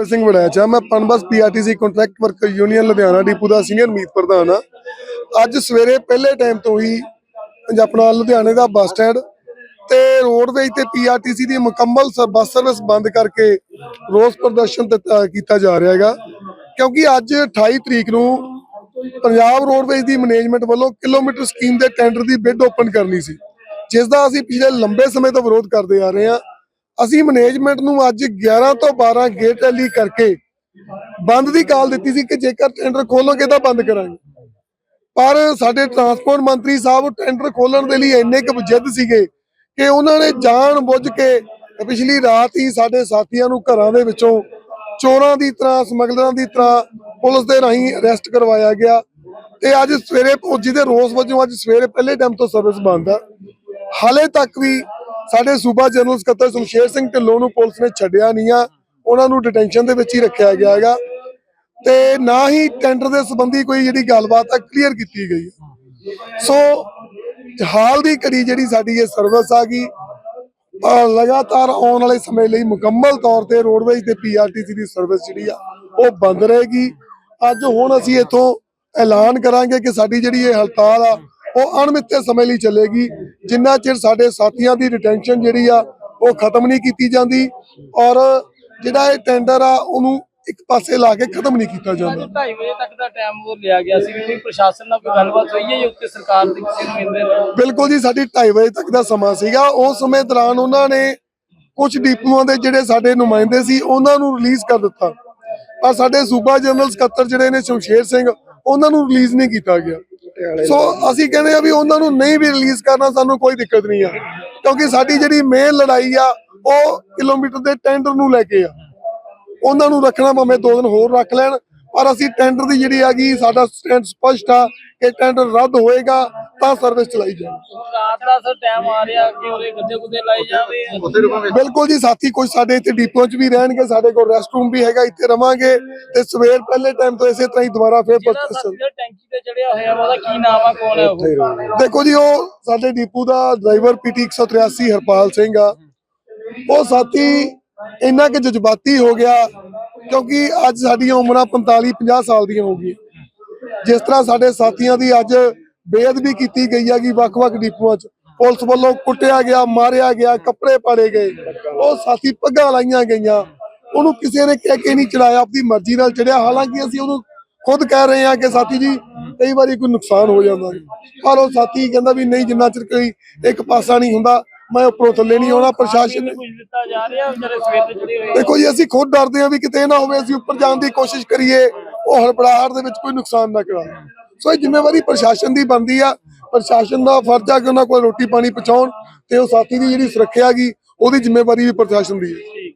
ਗੁਰਪ੍ਰੀਤ ਸਿੰਘ ਵੜੈਚ ਮੈਂ Punbus PRTC contract worker union Ludhiana depot ਦਾ senior ਮੀਤ ਪ੍ਰਧਾਨ ਆ ਅੱਜ ਸਵੇਰੇ ਪਹਿਲੇ ਟਾਈਮ ਤੋਂ ਹੀ ਆਪਣਾ ਲੁਧਿਆਣੇ ਦਾ ਬੱਸ ਸਟੈਂਡ ਤੇ ਰੋਡਵੇਜ ਤੇ ਪੀਆਰਟੀਸੀ ਦੀ ਮੁਕੰਮਲ ਬੱਸ ਸਰਵਿਸ ਬੰਦ ਕਰਕੇ ਰੋਸ ਪ੍ਰਦਰਸ਼ਨ ਦਿੱਤਾ- ਕੀਤਾ ਜਾ ਰਿਹਾ ਹੈਗਾ। ਕਿਉਂਕਿ ਅੱਜ 28 ਤਰੀਕ ਨੂੰ ਪੰਜਾਬ ਰੋਡਵੇਜ ਦੀ ਮੈਨੇਜਮੈਂਟ ਵੱਲੋਂ ਕਿਲੋਮੀਟਰ ਸਕੀਮ ਦੇ ਟੈਂਡਰ ਦੀ ਬਿੱਡ ਓਪਨ ਕਰਨੀ ਸੀ, ਜਿਸ ਦਾ ਅਸੀਂ ਪਿਛਲੇ ਲੰਬੇ ਸਮੇਂ ਤੋਂ ਵਿਰੋਧ ਕਰਦੇ ਆ ਰਹੇ ਹਾਂ। ਅਸੀਂ ਮੈਨੇਜਮੈਂਟ ਨੂੰ ਅੱਜ 11 ਤੋਂ 12 ਗੇਟ ਰੈਲੀ ਕਰਕੇ ਬੰਦ ਦੀ ਕਾਲ ਦਿੱਤੀ ਸੀ ਕਿ ਜੇਕਰ ਟੈਂਡਰ ਖੋਲੋਗੇ ਤਾਂ ਬੰਦ ਕਰਾਂਗੇ। ਪਰ ਸਾਡੇ ਟਰਾਂਸਪੋਰਟ ਮੰਤਰੀ ਸਾਹਿਬ ਟੈਂਡਰ ਖੋਲਣ ਦੇ ਲਈ ਇੰਨੇ ਕੁ ਜਿੱਦ ਸੀਗੇ ਕਿ ਉਹਨਾਂ ਨੇ ਜਾਣ ਬੁੱਝ ਕੇ ਪਿਛਲੀ ਰਾਤ ਹੀ ਸਾਡੇ ਸਾਥੀਆਂ ਨੂੰ ਘਰਾਂ ਦੇ ਵਿੱਚੋਂ ਚੋਰਾਂ ਦੀ ਤਰ੍ਹਾਂ, ਸਮਗਲਰਾਂ ਦੀ ਤਰ੍ਹਾਂ ਪੁਲਿਸ ਦੇ ਰਾਹੀਂ ਅਰੈਸਟ ਕਰਵਾਇਆ ਗਿਆ ਤੇ ਅੱਜ ਸਵੇਰੇ ਉਹ ਜਿਹਦੇ ਰੋਸ ਵਜੋਂ ਅੱਜ ਸਵੇਰੇ ਪਹਿਲੇ ਟਾਈਮ ਤੋਂ ਸਰਵਿਸ ਬੰਦ ਆ। ਹਾਲੇ ਤੱਕ ਵੀ ਸਾਡੇ ਸੂਬਾ ਜਨਰਲ ਸਕੱਤਰ ਸ਼ਮਸ਼ੇਰ ਸਿੰਘ ਢਿੱਲੋਂ ਨੂੰ ਪੁਲਿਸ ਨੇ ਛੱਡਿਆ ਨਹੀਂ ਆ। ਉਹਨਾਂ ਨੂੰ ਡਿਟੈਂਸ਼ਨ ਦੇ ਵਿੱਚ ਹੀ ਰੱਖਿਆ ਗਿਆ ਹੈਗਾ। ਤੇ ਨਾ ਹੀ ਟੈਂਡਰ ਦੇ ਸੰਬੰਧੀ ਕੋਈ ਜਿਹੜੀ ਗੱਲਬਾਤ ਆ ਕਲੀਅਰ ਕੀਤੀ ਗਈ। ਸੋ ਹਾਲ ਦੀ ਘੜੀ ਜਿਹੜੀ ਸਾਡੀ ਇਹ ਸਰਵਿਸ ਆ ਗਈ ਲਗਾਤਾਰ ਆਉਣ ਵਾਲੇ ਸਮੇਂ ਲਈ ਮੁਕੰਮਲ ਤੌਰ ਤੇ ਰੋਡਵੇਜ ਤੇ ਪੀਆਰਟੀਸੀ ਦੀ ਸਰਵਿਸ ਜਿਹੜੀ ਆ, ਉਹ ਬੰਦ ਰਹੇਗੀ। ਅੱਜ ਹੁਣ ਅਸੀਂ ਇੱਥੋਂ ਐਲਾਨ ਕਰਾਂਗੇ ਕਿ ਸਾਡੀ ਜਿਹੜੀ ਇਹ ਹੜਤਾਲ ਆ ਉਹ ਅਣਮਿੱਥੇ ਸਮੇਂ ਲਈ ਚੱਲੇਗੀ। ਜਿੰਨਾ ਚਿਰ ਸਾਡੇ ਸਾਥੀਆਂ ਦੀ ਡਿਟੈਂਸ਼ਨ ਜਿਹੜੀ ਆ ਉਹ ਖਤਮ ਨਹੀਂ ਕੀਤੀ ਜਾਂਦੀ ਔਰ ਜਿਹੜਾ ਇਹ ਟੈਂਡਰ ਆ ਉਹਨੂੰ ਇੱਕ ਪਾਸੇ ਲਾ ਕੇ ਖਤਮ ਨਹੀਂ ਕੀਤਾ ਜਾਂਦਾ। 2:30 ਵਜੇ ਤੱਕ ਦਾ ਟਾਈਮ ਉਹ ਲਿਆ ਗਿਆ ਸੀ। ਕੋਈ ਪ੍ਰਸ਼ਾਸਨ ਨਾਲ ਕੋਈ ਗੱਲਬਾਤ ਹੋਈ ਹੈ ਜਾਂ ਉੱਤੇ ਸਰਕਾਰ ਦੇ ਕਿਸੇ ਨੂੰ ਇੰਦੇ ਬਿਲਕੁਲ ਜੀ ਸਾਡੀ 2:30 ਵਜੇ ਤੱਕ ਦਾ ਸਮਾਂ ਸੀਗਾ। ਉਸ ਸਮੇਂ ਦੌਰਾਨ ਉਹਨਾਂ ਨੇ ਕੁਝ ਡਿਪੂਆਂ ਦੇ ਜਿਹੜੇ ਸਾਡੇ ਨੁਮਾਇੰਦੇ ਸੀ ਉਹਨਾਂ ਨੂੰ ਰਿਲੀਜ਼ ਕਰ ਦਿੱਤਾ। ਪਰ ਸਾਡੇ ਸੂਬਾ ਜਨਰਲ ਸਕੱਤਰ ਜਿਹੜੇ ਨੇ ਸ਼ਮਸ਼ੇਰ ਸਿੰਘ ਉਹਨਾਂ ਨੂੰ ਰਿਲੀਜ਼ ਨਹੀਂ ਕੀਤਾ ਗਿਆ। ਸੋ ਅਸੀਂ ਕਹਿੰਦੇ ਆ ਵੀ ਉਹਨਾਂ ਨੂੰ ਨਹੀਂ ਵੀ ਰਿਲੀਜ਼ ਕਰਨਾ ਸਾਨੂੰ ਕੋਈ ਦਿੱਕਤ ਨਹੀਂ ਆ। ਕਿਉਂਕਿ ਸਾਡੀ ਜਿਹੜੀ ਮੇਨ ਲੜਾਈ ਆ ਉਹ ਕਿਲੋਮੀਟਰ ਦੇ ਟੈਂਡਰ ਨੂੰ ਲੈ ਕੇ ਆ। ਉਹਨਾਂ ਨੂੰ ਰੱਖਣਾ ਭਾਵੇਂ ਦੋ ਦਿਨ ਹੋਰ ਰੱਖ ਲੈਣ ਪਰ ਅਸੀਂ ਟੈਂਡਰ ਦੀ ਜਿਹੜੀ ਹੈਗੀ ਸਾਡਾ ਸਟੈਂਡ ਸਪਸ਼ਟ ਆ ਕਿ ਟੈਂਡਰ ਰੱਦ ਹੋਏਗਾ। ਤਾਂ ਸਰਵਿਸ ਚਲਾਈ ਜਾਵੇ। ਰਾਤ ਦਾ ਸਰ ਟਾਈਮ ਆ ਰਿਹਾ ਕਿ ਉਹਦੇ ਗੱਦੇ ਗੁੱਦੇ ਲਾਏ ਜਾਵੇ। ਬਿਲਕੁਲ ਜੀ ਸਾਥੀ ਕੁਝ ਸਾਡੇ ਇੱਥੇ ਡਿਪੋ 'ਚ ਵੀ ਰਹਿਣਗੇ ਸਾਡੇ ਕੋਲ ਰੈਸਟ ਰੂਮ ਵੀ ਹੈਗਾ ਇੱਥੇ ਰਵਾਂਗੇ ਤੇ ਸਵੇਰ ਪਹਿਲੇ ਟਾਈਮ ਤੋਂ ਇਸੇ ਤਰ੍ਹਾਂ ਹੀ ਦੁਬਾਰਾ ਫੇਰ ਜਿਹੜਾ ਪਰਚੇਸ ਸਾਥੀ ਦਾ ਟੈਂਕੀ ਤੇ ਚੜਿਆ ਹੋਇਆ ਵਾ, ਉਹਦਾ ਕੀ ਨਾਮ ਆ ਕੌਣ ਹੈ ਉਹ ਦੇਖੋ ਜੀ ਉਹ ਸਾਡੇ ਡਿਪੂ ਦਾ ਡਰਾਈਵਰ ਪੀਟੀ 183 ਹਰਪਾਲ ਸਿੰਘ ਆ। ਉਹ ਸਾਥੀ ਇੰਨਾ ਕਿ ਜਜ਼ਬਾਤੀ ਹੋ ਗਿਆ ਕਿਉਂਕਿ ਅੱਜ ਸਾਡੀਆਂ ਉਮਰਾਂ 45 50 ਸਾਲ ਦੀਆਂ ਹੋ ਗਈਆਂ। ਜਿਸ ਤਰ੍ਹਾਂ ਸਾਡੇ ਸਾਥੀਆਂ ਦੀ ਅੱਜ ਬੇਅਦਬੀ ਕੀਤੀ ਗਈ ਹੈਗੀ ਵੱਖ-ਵੱਖ ਡਿਪੂਆਂ 'ਚ ਪੁਲਿਸ ਵੱਲੋਂ ਕੁੱਟਿਆ ਗਿਆ, ਮਾਰਿਆ ਗਿਆ, ਕੱਪੜੇ ਪਾੜੇ ਗਏ। ਉਹ ਸਾਥੀ ਪੱਗਾਂ ਲਾਈਆਂ ਗਈਆਂ। ਉਹਨੂੰ ਕਿਸੇ ਨੇ ਕਹਿ ਕੇ ਨਹੀਂ ਚੜਾਇਆ, ਆਪਣੀ ਮਰਜ਼ੀ ਨਾਲ ਚੜਿਆ। ਹਾਲਾਂਕਿ ਅਸੀਂ ਉਹਨੂੰ ਖੁਦ ਕਹਿ ਰਹੇ ਹਾਂ ਕਿ ਸਾਥੀ ਜੀ, ਕਈ ਵਾਰੀ ਕੋਈ ਨੁਕਸਾਨ ਹੋ ਜਾਂਦਾ ਪਰ ਉਹ ਸਾਥੀ ਕਹਿੰਦਾ ਵੀ ਨਹੀਂ, ਜਿੰਨਾ ਚਿਰ ਕੋਈ ਇੱਕ ਪਾਸਾ ਨਹੀਂ ਹੁੰਦਾ, ਮੈਂ ਉੱਪਰੋਂ ਥੱਲੇ ਨਹੀਂ ਆਉਣਾ, ਪ੍ਰਸ਼ਾਸਨ ਤੇ ਚੜੇ ਦੇਖੋ ਜੀ, ਅਸੀਂ ਖੁਦ ਡਰਦੇ ਹਾਂ ਵੀ ਕਿਤੇ ਨਾ ਹੋਵੇ, ਅਸੀਂ ਉੱਪਰ ਜਾਣ ਦੀ ਕੋਸ਼ਿਸ਼ ਕਰੀਏ, ਉਹ ਹੜਬੜਾਹਟ ਦੇ ਵਿੱਚ ਕੋਈ ਨੁਕਸਾਨ ਨਾ ਕਰਾ ਸੋ ਇਹ ਜ਼ਿੰਮੇਵਾਰੀ ਪ੍ਰਸ਼ਾਸਨ ਦੀ ਬਣਦੀ ਆ। ਪ੍ਰਸ਼ਾਸਨ ਦਾ ਫਰਜ਼ ਆ ਕਿ ਉਹਨਾਂ ਕੋਲ ਰੋਟੀ ਪਾਣੀ ਪਹੁੰਚਾਉਣ ਤੇ ਉਹ ਸਾਥੀ ਦੀ ਜਿਹੜੀ ਸੁਰੱਖਿਆ ਹੈਗੀ, ਉਹਦੀ ਜ਼ਿੰਮੇਵਾਰੀ ਵੀ ਪ੍ਰਸ਼ਾਸਨ ਦੀ ਹੈ।